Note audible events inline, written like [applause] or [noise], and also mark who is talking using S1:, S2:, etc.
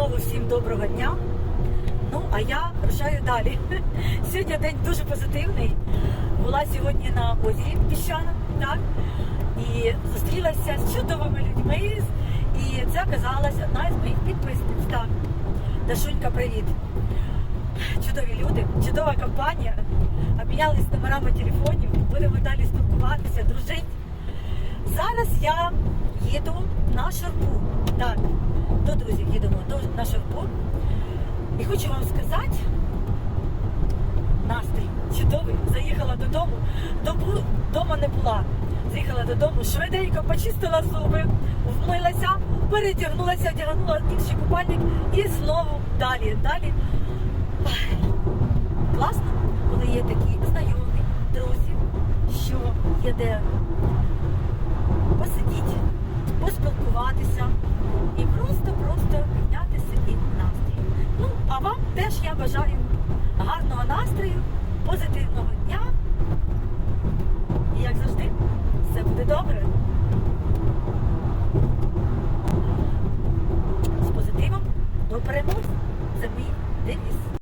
S1: Знову всім доброго дня. Ну, а я рушаю далі. [laughs] Сьогодні день дуже позитивний. Була сьогодні на озері піщана, так? І зустрілася з чудовими людьми. І це оказалась одна із моїх підписниць. Так. Дашунька, привіт. Чудові люди, чудова компанія. Обмінялись номерами телефонів, будемо далі спілкуватися, дружити. Зараз я їду на шарпу. Так, до друзів їдемо на шарпу. І хочу вам сказати, настрій чудовий. Заїхала додому. Добу вдома не була. Заїхала додому, швиденько почистила зуби, вмилася, передягнулася, одягнула інший купальник і знову далі. Далі. Класно, коли є такі знайомі, друзі, що є де Вам теж я бажаю гарного настрою, позитивного дня. І, як завжди, все буде добре. З позитивом до перемоги. Це мій девіз.